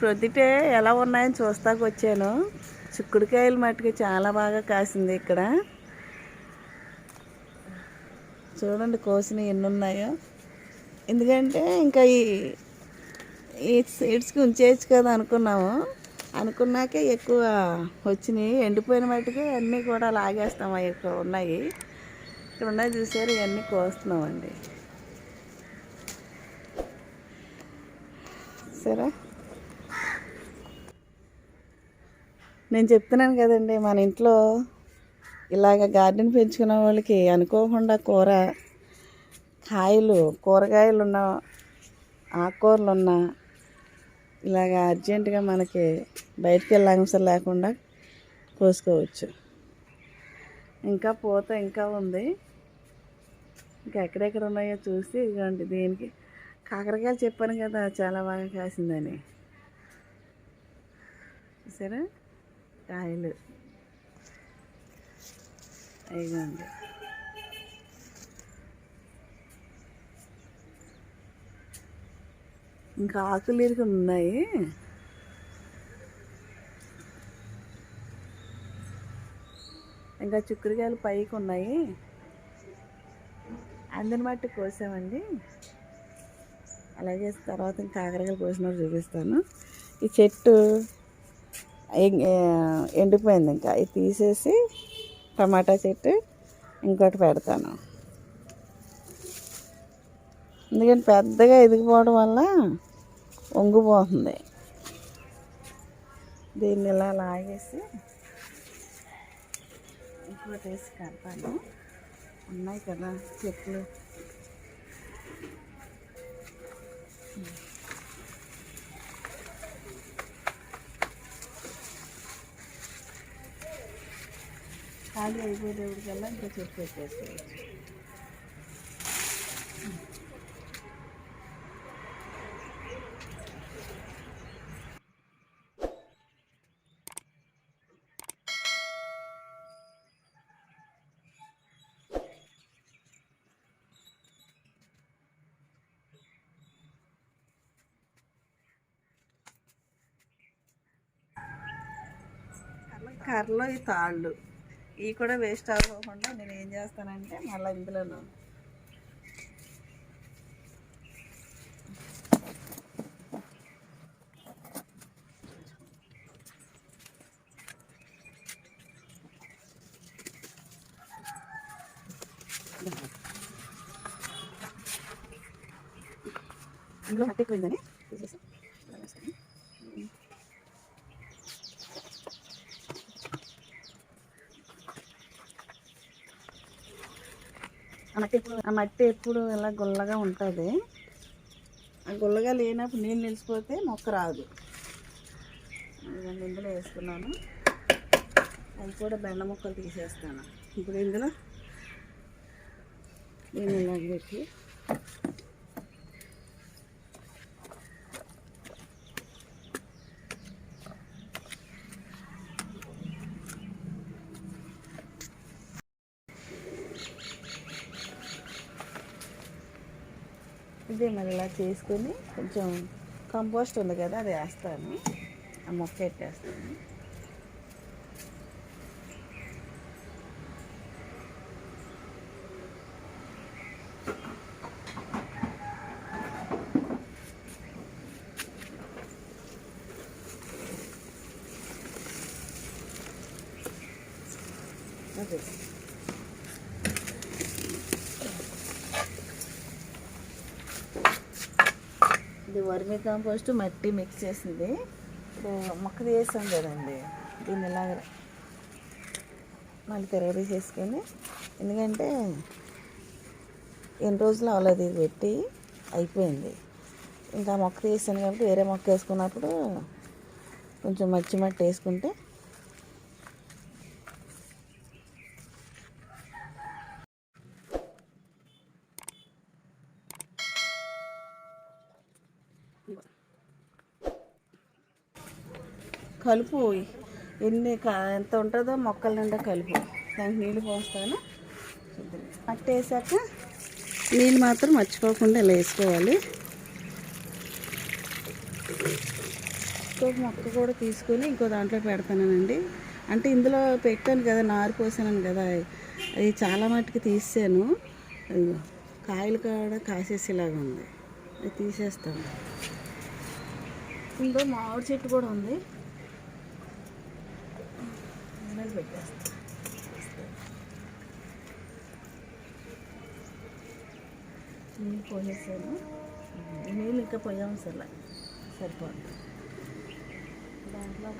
ప్రొద్దుటే ఎలా ఉన్నాయని చూస్తాకు వచ్చాను. చిక్కుడుకాయలు మట్టుకు చాలా బాగా కాసింది ఇక్కడ. చూడండి కోసిన ఎన్ని ఉన్నాయో ఎందుకంటే ఇంకా ఈ ఈ సీడ్స్కి ఉంచేయచ్చు కదా అనుకున్నాము. అనుకున్నాకే ఎక్కువ వచ్చినాయి. ఎండిపోయిన మట్టుకే అన్నీ కూడా లాగేస్తాం అవి ఇక్కడ ఉన్నాయి. ఇక్కడ ఉన్నాయి చూసారు ఇవన్నీ కోస్తున్నామండి. సరే? నేను చెప్తున్నాను కదండి మన ఇంట్లో ఇలాగ గార్డెన్ పెంచుకునే వాళ్ళకి అనుకోకుండా కూర కాయలు కూరగాయలు ఉన్న ఆకుకూరలు ఉన్న ఇలాగ అర్జెంటుగా మనకి బయటికి వెళ్ళే అవసరం లేకుండా కోసుకోవచ్చు. ఇంకా పూత ఇంకా ఉంది. ఇంకా ఎక్కడెక్కడ ఉన్నాయో చూసి ఇదిగోండి దీనికి కాకరకాయలు చెప్పాను కదా చాలా బాగా కాసిందని. సరే కాయలు. అయిగోండి ఇంకా ఆకులు ఇరుకు ఉన్నాయి. ఇంకా చిక్కుడుకాయలు పైకి ఉన్నాయి. అందరి మట్టి కోసామండి. అలాగే తర్వాత ఇంకా కాకరకాయలు కోసినప్పుడు చూపిస్తాను. ఈ చెట్టు ఎండిపోయింది ఇంకా. ఇది తీసేసి టమాటా చెట్టు ఇంకోటి పెడతాను. ఎందుకంటే పెద్దగా ఎదిగిపోవడం వల్ల వంగిపోతుంది. దీన్ని ఇలా లాగేసి ఇంకోటి వేసి కడతాను. ఉన్నాయి కదా చెట్లు. ఖాళీ అయిపోయేటప్పటికల్లా ఇంకా చెట్టు పెట్టేసుకోవచ్చు. కర్రలో ఈ తాళ్ళు. ఇవి కూడా వేస్ట్ అవ్వకుండా నేను ఏం చేస్తానంటే మళ్ళీ ఇందులో ఇందులో మట్టి ఎక్కువైందని తీసేసి ఇలా వేస్తాను. ఆ మట్టి ఎప్పుడు ఆ మట్టి ఎప్పుడు ఇలా గుల్లగా ఉంటుంది. ఆ గుల్లగా లేనప్పుడు నీళ్ళు నిలిచిపోతే మొక్క రాదు. ఇందులో వేసుకున్నాను. అవి కూడా బెండ మొక్కలు తీసేస్తాను. ఇప్పుడు ఇందులో నేను ఇలా పెట్టి ఇదే మరి ఇలా చేసుకొని కొంచెం కంపోస్ట్ ఉంది కదా అది వేస్తాను. ఆ మొక్క పెట్టేస్తాను అదే. ఇది వర్మి కాంపోస్ట్ మట్టి మిక్స్ చేసింది. ఇప్పుడు మొక్క తీసాం కదండి. దీన్ని ఇలాగ మళ్ళీ తిరగదీసేసుకొని ఎందుకంటే ఎన్ని రోజులు అవ్వలేదు ఇది పెట్టి అయిపోయింది. ఇంకా మొక్క తీసాను కాబట్టి వేరే మొక్క వేసుకున్నప్పుడు కొంచెం మచ్చి మట్టి వేసుకుంటే కలుపు. ఎన్ని ఎంత ఉంటుందో మొక్కల నిండా కలుపు. దానికి నీళ్ళు పోస్తాను. పట్టేసాక నీళ్ళు మాత్రం మర్చిపోకుండా ఇలా వేసుకోవాలి. ఇంకో మొక్క కూడా తీసుకొని ఇంకో దాంట్లో పెడతానండి. అంటే ఇందులో పెట్టాను కదా నారు పోసాను కదా. అది చాలా మట్టుకు తీసాను. కాయలు కూడా కాసేసేలాగా ఉంది. అది తీసేస్తాను. ఇందులో మామిడి చెట్టు కూడా ఉంది. ఇందులో పెట్టేస్తాను నీళ్ళు పోసేసాను. నీళ్ళు ఇంకా పోయాము సరే సరిపోతుంది దాంట్లో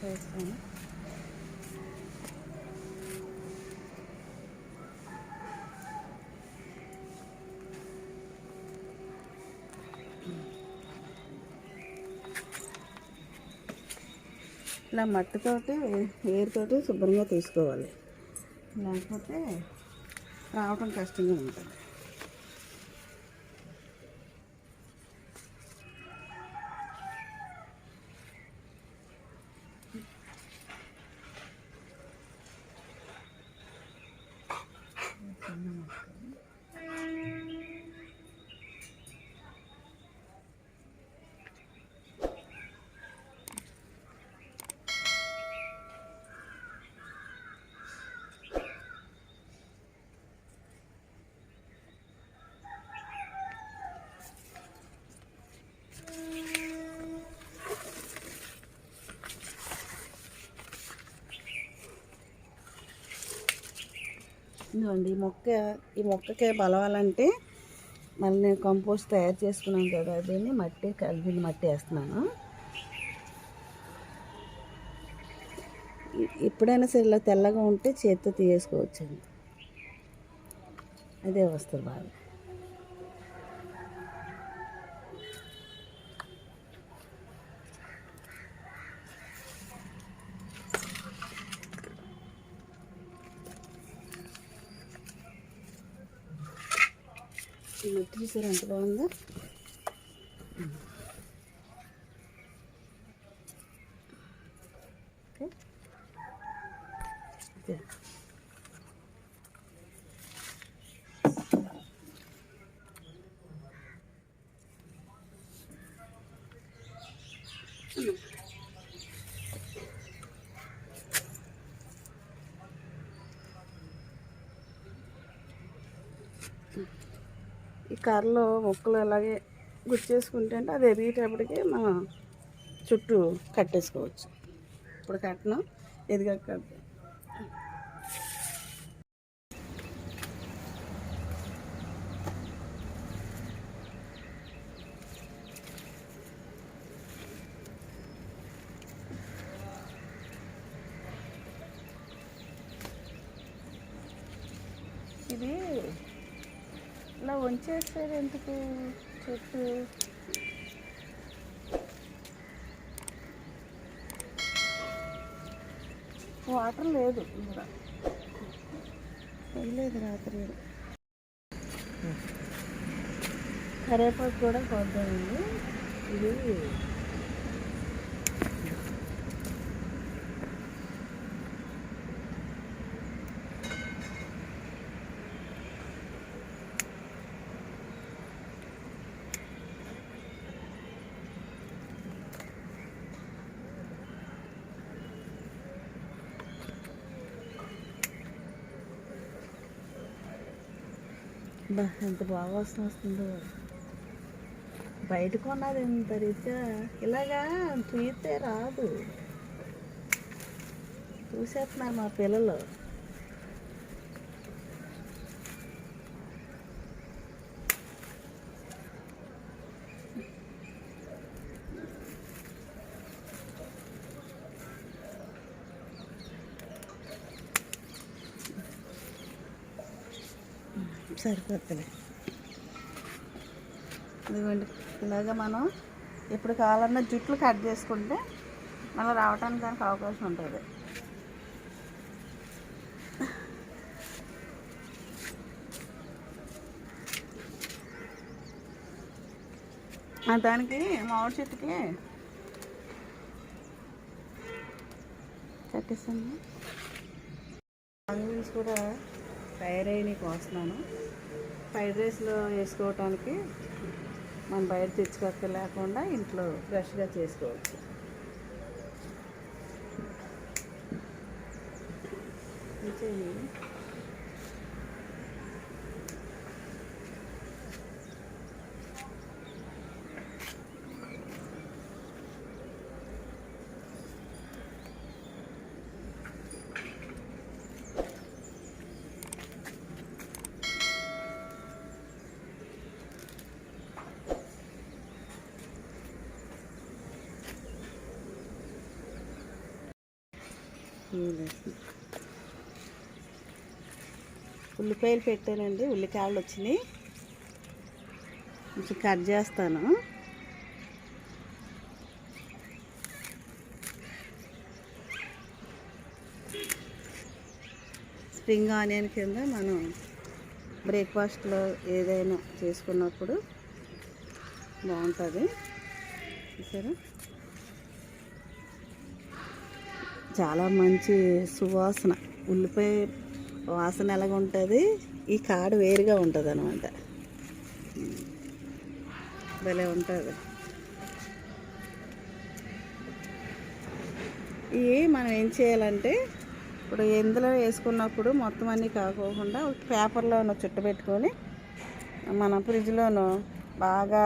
పెట్టుకోవాలి. ఇలా మట్టితోటి ఏరుతోటి శుభ్రంగా తీసుకోవాలి లేకపోతే రావటం కష్టంగా ఉంటుంది ఇదిగోండి ఈ మొక్క ఈ మొక్కకే బలవాలంటే మళ్ళీ నేను కంపోస్ట్ తయారు చేసుకున్నాను కదా దీన్ని మట్టి కలిపి మట్టి వేస్తున్నాను. ఎప్పుడైనా సరే ఇలా తెల్లగా ఉంటే చేత్తో తీయేసుకోవచ్చండి అదే వస్తుంది బాగా. ఈ మట్టి చూసారు ఎంత బాగుందో ఓకే ఓకే. కర్రలో ముక్కలు అలాగే గుచ్చేసుకుంటే అంటే అది ఎదిగేటప్పటికి మనం చుట్టూ కట్టేసుకోవచ్చు. ఇప్పుడు కట్టను ఎదిగా కట్ట ఇది ఇలా వంచేసేది ఎందుకు? చెట్టు వాటర్ లేదు ఇక్కడ లేదు రాత్రి. కరేపాకు కూడా కొద్దామండి ఇది ఎంత బాగా వాసన వస్తుందో. బయట కొన్నది ఎంత రీత్యా? ఇలాగా చూస్తే రాదు. చూసేస్తున్నారు మా పిల్లలు. సరిపోతుంది. ఇదిగోండి ఇలాగ మనం ఇప్పుడు కావాలన్నా జుట్లు కట్ చేసుకుంటే మళ్ళీ రావటానికి దానికి అవకాశం ఉంటుంది. దానికి మామిడి చెట్టుకి కట్టేసాను అంగిల్స్ కూడా నీకు కోస్తున్నాను. ఫ్రైడ్ రైస్లో వేసుకోవటానికి మనం బయట తెచ్చుకోక లేకుండా ఇంట్లో ఫ్రెష్గా చేసుకోవచ్చు. ఇంకేమి ఉల్లిపాయలు పెట్టానండి. ఉల్లికాయలు వచ్చినాయి. కొంచెం కట్ చేస్తాను. స్ప్రింగ్ ఆనియన్ కింద మనం బ్రేక్ఫాస్ట్లో ఏదైనా చేసుకున్నప్పుడు బాగుంటుంది. చూసారా? చాలా మంచి సువాసన. ఉల్లిపాయ వాసన ఎలాగ ఉంటుంది ఈ కాడ వేరుగా ఉంటుంది అనమాట భలే ఉంటుంది. ఇవి మనం ఏం చేయాలంటే ఇప్పుడు ఎందులో వేసుకున్నప్పుడు మొత్తం అన్నీ కాకోకుండా పేపర్లోనూ చుట్టబెట్టుకొని మన ఫ్రిడ్జ్లోనూ బాగా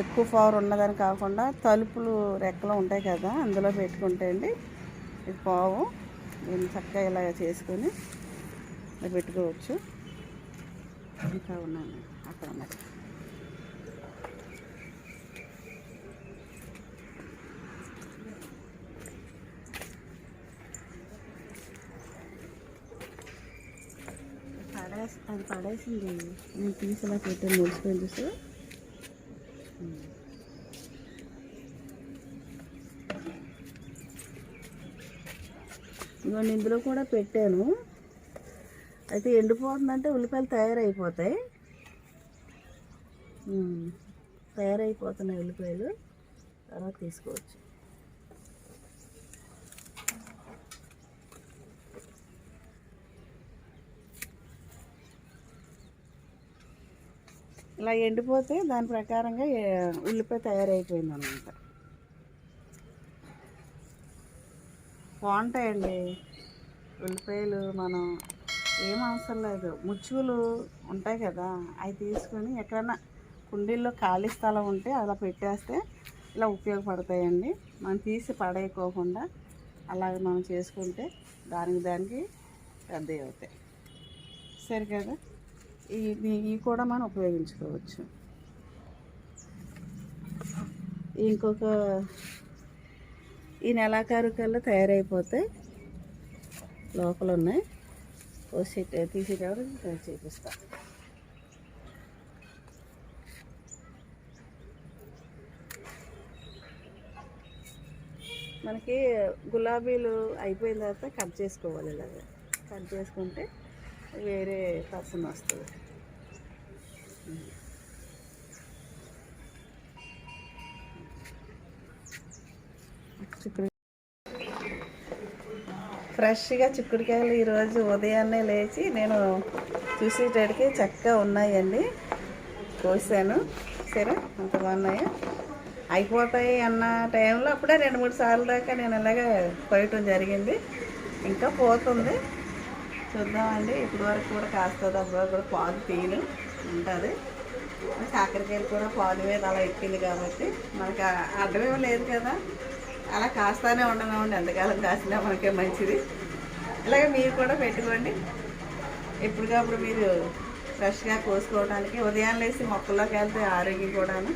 ఎక్కువ పవర్ ఉన్నదని కాకుండా తలుపులు రెక్కలు ఉంటాయి కదా అందులో పెట్టుకుంటే అండి ఇది పావు. దీన్ని చక్కగా ఇలా చేసుకొని ఇలా పెట్టుకోవచ్చు. ఇంకా ఉన్నాను అక్కడ మరి పడేసి అది పడేసింది. నేను తీసి ఇలా పెట్టాను. ముడిచిపోయింది చూసి ఇవన్నీ ఇందులో కూడా పెట్టాను. అయితే ఎండిపోతుందంటే ఉల్లిపాయలు తయారైపోతాయి. తయారైపోతున్నాయి ఉల్లిపాయలు. తర్వాత తీసుకోవచ్చు. ఇలా ఎండిపోతే దాని ప్రకారంగా ఉల్లిపాయ తయారైపోయింది అనమాట బాగుంటాయండి. ఉల్లిపాయలు మనం ఏం అవసరం లేదు. ముచ్చులు ఉంటాయి కదా అవి తీసుకొని ఎక్కడన్నా కుండీల్లో ఖాళీ స్థలం ఉంటే అలా పెట్టేస్తే ఇలా ఉపయోగపడతాయండి. మనం తీసి పడేయకోకుండా అలాగే మనం చేసుకుంటే దానికి దానికి పెద్దవి అవుతాయి సరే కదా? ఇవి ఇవి కూడా మనం ఉపయోగించుకోవచ్చు. ఇంకొక ఈ నెలాఖరు కల్లా తయారైపోతాయి లోపల ఉన్నాయి కోసి తీసేటప్పుడు చూపిస్తా. మనకి గులాబీలు అయిపోయిన తర్వాత కట్ చేసుకోవాలి ఇలాగ. కట్ చేసుకుంటే వేరే పర్సన్ వస్తుంది. ఫ్రెష్గా చిక్కుడుకాయలు ఈరోజు ఉదయాన్నే లేచి నేను చూసేటడికి చక్కగా ఉన్నాయండి. కోసాను. సరే అంత బాగున్నాయా? అయిపోతాయి అన్న టైంలో అప్పుడే రెండు మూడు సార్లు దాకా నేను ఇలాగా కొయ్యటం జరిగింది. ఇంకా పోతుంది. చూద్దామండి. ఇప్పుడు వరకు కూడా కాస్తుంది. అప్పుడు కూడా పాలు తీయను. ఉంటుంది. కాకరకాయలు కూడా పాలు మీద అలా ఎక్కింది కాబట్టి మనకు ఆ అడ్డమేం లేదు కదా. అలా కాస్తానే ఉండమండి ఎంతకాలం కాసినా మనకే మంచిది. ఇలాగే మీరు కూడా పెట్టుకోండి. ఎప్పటికప్పుడు మీరు ఫ్రెష్గా కోసుకోవడానికి ఉదయం లేసి మొక్కల్లోకి వెళ్తే ఆరోగ్యం కూడాను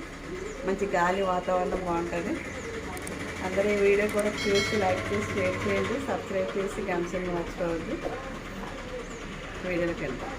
మంచి గాలి వాతావరణం బాగుంటుంది. అందరూ ఈ వీడియో కూడా చూసి లైక్ చేసి షేర్ చేయండి. సబ్స్క్రైబ్ చేసి గంశం మర్చిపోవద్దు. వీడియోకి వెళ్తాం